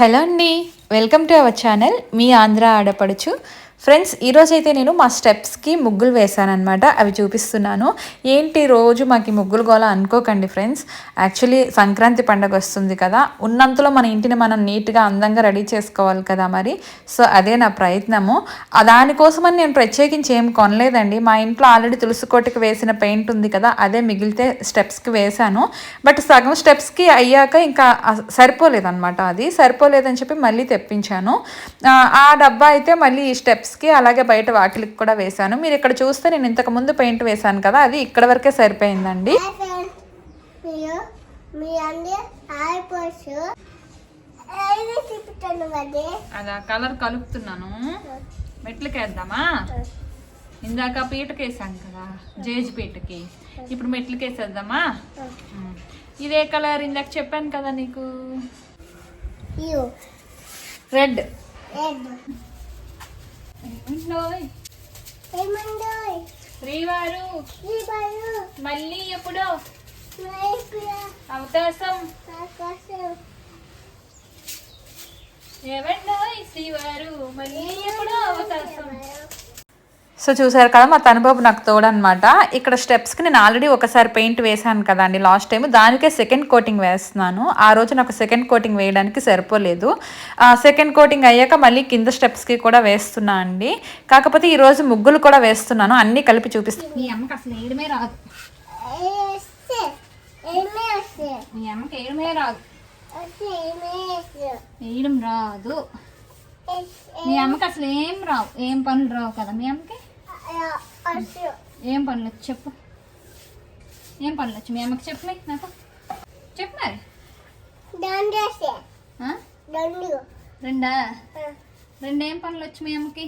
Hello అండి welcome to our channel. మీ ఆంధ్ర ఆడపడుచు ఫ్రెండ్స్ ఈరోజు అయితే నేను మా స్టెప్స్కి ముగ్గులు వేశానమాట అవి చూపిస్తున్నాను. ఏంటి రోజు మాకు ముగ్గులు గోల అనుకోకండి ఫ్రెండ్స్ యాక్చువల్లీ సంక్రాంతి పండగ వస్తుంది కదా. ఉన్నంతలో మన ఇంటిని మనం నీట్గా అందంగా రెడీ చేసుకోవాలి కదా మరి. సో అదే నా ప్రయత్నము. దానికోసమని నేను ప్రత్యేకించి ఏం కొనలేదండి. మా ఇంట్లో ఆల్రెడీ తులసి కోటకి వేసిన పెయింట్ ఉంది కదా అదే మిగిలితే స్టెప్స్కి వేశాను. బట్ సగం స్టెప్స్కి అయ్యాక ఇంకా అ- సరిపోలేదన్నమాట అది. సరిపోలేదని చెప్పి మళ్ళీ తెప్పించాను. ఆ, డబ్బా అయితే మళ్ళీ ఈ స్టెప్స్కి అలాగే బయట వాకిలికి కూడా వేశాను. మీరు ఇక్కడ చూస్తే నేను ఇంతకు ముందు పెయింట్ వేశాను కదా అది ఇక్కడ వరకే సరిపోయిందండి. అది కలర్ కలుపుతున్నాను. మెట్లకి వేద్దామా ఇందాక పీటకి వేసాను కదా జేజ్ పీటకి. ఇప్పుడు మెట్లకి వేసేద్దామా ఉమ్. ఇదే కలర్ ఇందాక చెప్పాను కదా నీకు. యూ. రెడ్. రెడ్ ఏమండో శ్రీవారు బాలు మళ్ళీ ఎప్పుడో? అవకాశం. ఆకాశం ఏమండో శ్రీవారు మళ్ళీ ఎప్పుడో అవకాశం. సో చూసారు కదా మా తనుబాబు నాకు తోడనమాట ఇక్కడ స్టెప్స్కి నేను ఆల్రెడీ ఒకసారి పెయింట్ వేశాను కదండి లాస్ట్ టైం దానికే సెకండ్ కోటింగ్ వేస్తున్నాను. ఆ రోజు నాకు సెకండ్ కోటింగ్ వేయడానికి సరిపోలేదు. సెకండ్ కోటింగ్ అయ్యాక మళ్ళీ కింద స్టెప్స్కి కూడా వేస్తున్నా అండి. కాకపోతే ఈరోజు ముగ్గులు కూడా వేస్తున్నాను. అన్నీ కలిపి చూపిస్తాను మీ అమ్మకి అసలు ఏడమే రాదు. మీ అమ్మకి ఏడమే రాదు. వేయడం రాదు. మీ అమ్మకి అసలు ఏం రావు? ఏం పనులు రావు కదా మీ అమ్మకి? ఏం పనులు చెప్పు. ఏం పనులు వచ్చు మీ అమ్మకి చెప్పు నాకు. చెప్పు మరి. రెండా? రెండు ఏం పనులు వచ్చు మీ అమ్మకి?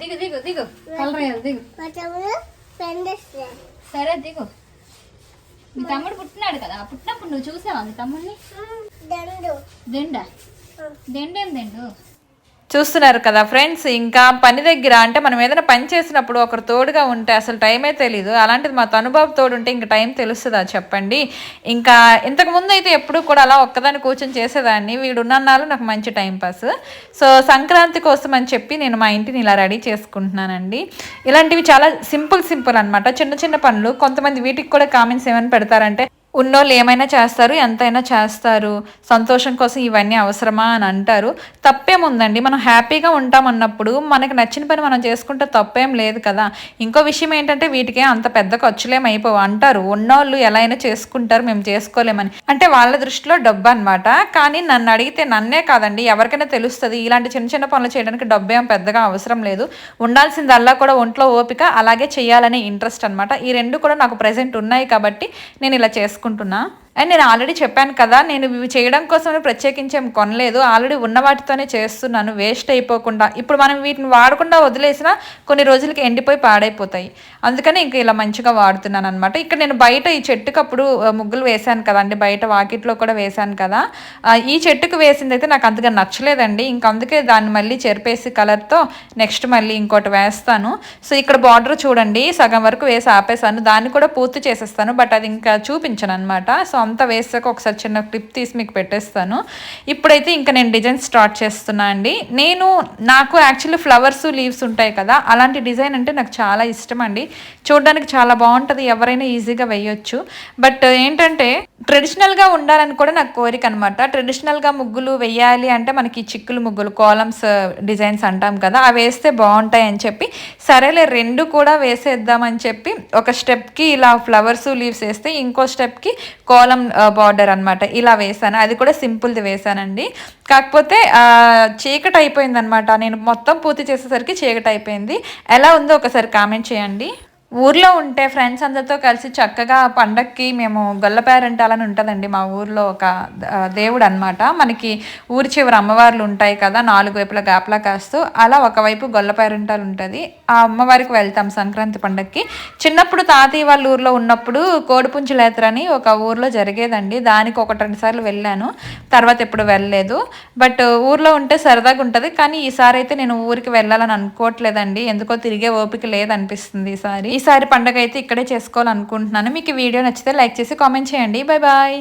దిగు దిగు దిగు. కలర్ దిగు. సరే దిగు. మీ తమ్ముడు పుట్టినాడు కదా పుట్టినప్పుడు నువ్వు చూసావా మీ తమ్ముడిని? దెండా. దెండేం దెండు? చూస్తున్నారు కదా ఫ్రెండ్స్ ఇంకా పని దగ్గర అంటే మనం ఏదైనా పని చేసినప్పుడు ఒకరు తోడుగా ఉంటే అసలు టైమే తెలీదు. అలాంటిది మా తనుబాబు తోడు ఉంటే ఇంకా టైం తెలుస్తుందా చెప్పండి. ఇంకా ఇంతకు ముందు అయితే ఎప్పుడు కూడా అలా ఒక్కదాన్ని కూర్చొని చేసేదాన్ని. వీడు ఉన్నన్నాళ్ళు నాకు మంచి టైం పాస్. సో సంక్రాంతి కోసం అని చెప్పి నేను మా ఇంటిని ఇలా రెడీ చేసుకుంటున్నానండి. ఇలాంటివి చాలా సింపుల్ సింపుల్ అనమాట చిన్న చిన్న పనులు. కొంతమంది వీటికి కూడా కామెంట్స్ ఏమైనా పెడతారంటే ఉన్నోళ్ళు ఏమైనా చేస్తారు ఎంతైనా చేస్తారు. సంతోషం కోసం ఇవన్నీ అవసరమా అని అంటారు. తప్పేముందండి? మనం హ్యాపీగా ఉంటాం అన్నప్పుడు నచ్చిన పని మనం చేసుకుంటే తప్పేం లేదు కదా. ఇంకో విషయం ఏంటంటే వీటికే అంత పెద్ద ఖర్చులేం అయిపోవు. అంటారు ఉన్నోళ్ళు ఎలా అయినా చేసుకుంటారు మేము చేసుకోలేమని. అంటే వాళ్ళ దృష్టిలో డబ్బు అనమాట కానీ నన్ను అడిగితే నన్నే కాదండి ఎవరికైనా తెలుస్తుంది. ఇలాంటి చిన్న చిన్న పనులు చేయడానికి డబ్బు ఏం పెద్దగా అవసరం లేదు. ఉండాల్సిందల్లా కూడా ఒంట్లో ఓపిక అలాగే చేయాలనే ఇంట్రెస్ట్ అనమాట ఈ రెండు కూడా నాకు ప్రజెంట్ ఉన్నాయి కాబట్టి నేను ఇలా చేసుకుంటున్నా. అండ్ నేను ఆల్రెడీ చెప్పాను కదా నేను ఇవి చేయడం కోసం ప్రత్యేకించి ఏం కొనలేదు. ఆల్రెడీ ఉన్న వాటితోనే చేస్తున్నాను వేస్ట్ అయిపోకుండా. ఇప్పుడు మనం వీటిని వాడకుండా వదిలేసినా కొన్ని రోజులకి ఎండిపోయి పాడైపోతాయి. అందుకని ఇంక ఇలా మంచిగా వాడుతున్నాను అనమాట ఇక్కడ నేను బయట ఈ చెట్టుకు అప్పుడు ముగ్గులు వేశాను కదండి బయట వాకిట్లో కూడా వేశాను కదా. ఈ చెట్టుకు వేసింది అయితే నాకు అంతగా నచ్చలేదండి. ఇంక అందుకే దాన్ని మళ్ళీ చెరిపేసి కలర్తో నెక్స్ట్ మళ్ళీ ఇంకోటి వేస్తాను. సో ఇక్కడ బార్డర్ చూడండి సగం వరకు వేసి ఆపేసాను దాన్ని కూడా పూర్తి చేసేస్తాను బట్ అది ఇంకా చూపించను అనమాట సో అంతా వేసాక ఒకసారి చిన్న క్లిప్ తీసి మీకు పెట్టేస్తాను. ఇప్పుడైతే ఇంకా నేను డిజైన్ స్టార్ట్ చేస్తున్నా అండి. నేను నాకు యాక్చువల్లీ ఫ్లవర్స్ లీవ్స్ ఉంటాయి కదా అలాంటి డిజైన్ అంటే నాకు చాలా ఇష్టం అండి. చూడడానికి చాలా బాగుంటుంది ఎవరైనా ఈజీగా వేయొచ్చు. బట్ ఏంటంటే ట్రెడిషనల్గా ఉండాలని కూడా నాకు కోరిక అనమాట ట్రెడిషనల్గా ముగ్గులు వేయాలి అంటే మనకి చిక్కులు ముగ్గులు కాలమ్స్ డిజైన్స్ అంటాం కదా అవి వేస్తే బాగుంటాయి అని చెప్పి సరేలే రెండు కూడా వేసేద్దామని చెప్పి ఒక స్టెప్కి ఇలా ఫ్లవర్స్ లీవ్స్ వేస్తే ఇంకో స్టెప్కి కోలం బార్డర్ అన్నమాట. ఇలా వేసాను అది కూడా సింపుల్ది వేసానండి కాకపోతే చీకట చీకటి అయిపోయింది అనమాట నేను మొత్తం పూర్తి చేసేసరికి చీకటి అయిపోయింది. ఎలా ఉందో ఒకసారి కామెంట్ చేయండి. ఊర్లో ఉంటే ఫ్రెండ్స్ అందరితో కలిసి చక్కగా పండక్కి మేము గొల్లపేరంటాలని ఉంటుందండి. మా ఊర్లో ఒక దేవుడు అనమాట మనకి ఊరి చివరి అమ్మవార్లు ఉంటాయి కదా నాలుగు వైపులా గాపలా కాస్తూ అలా ఒకవైపు గొల్లపేరంటాలు ఉంటుంది. ఆ అమ్మవారికి వెళ్తాం సంక్రాంతి పండక్కి. చిన్నప్పుడు తాతయ్య వాళ్ళ ఊర్లో ఉన్నప్పుడు కోడిపుంచులేతర అని ఒక ఊర్లో జరిగేదండి. దానికి ఒకటి రెండు సార్లు వెళ్ళాను. తర్వాత ఎప్పుడు వెళ్ళలేదు. బట్ ఊర్లో ఉంటే సరదాగా ఉంటుంది. కానీ ఈసారి అయితే నేను ఊరికి వెళ్ళాలని అనుకోవట్లేదండి. ఎందుకో తిరిగే ఓపిక లేదనిపిస్తుంది ఈసారి. ఈసారి పండగ అయితే ఇక్కడే చేసుకోవాలనుకుంటున్నాను. మీకు వీడియో నచ్చితే లైక్ చేసి కామెంట్ చేయండి. Bye bye.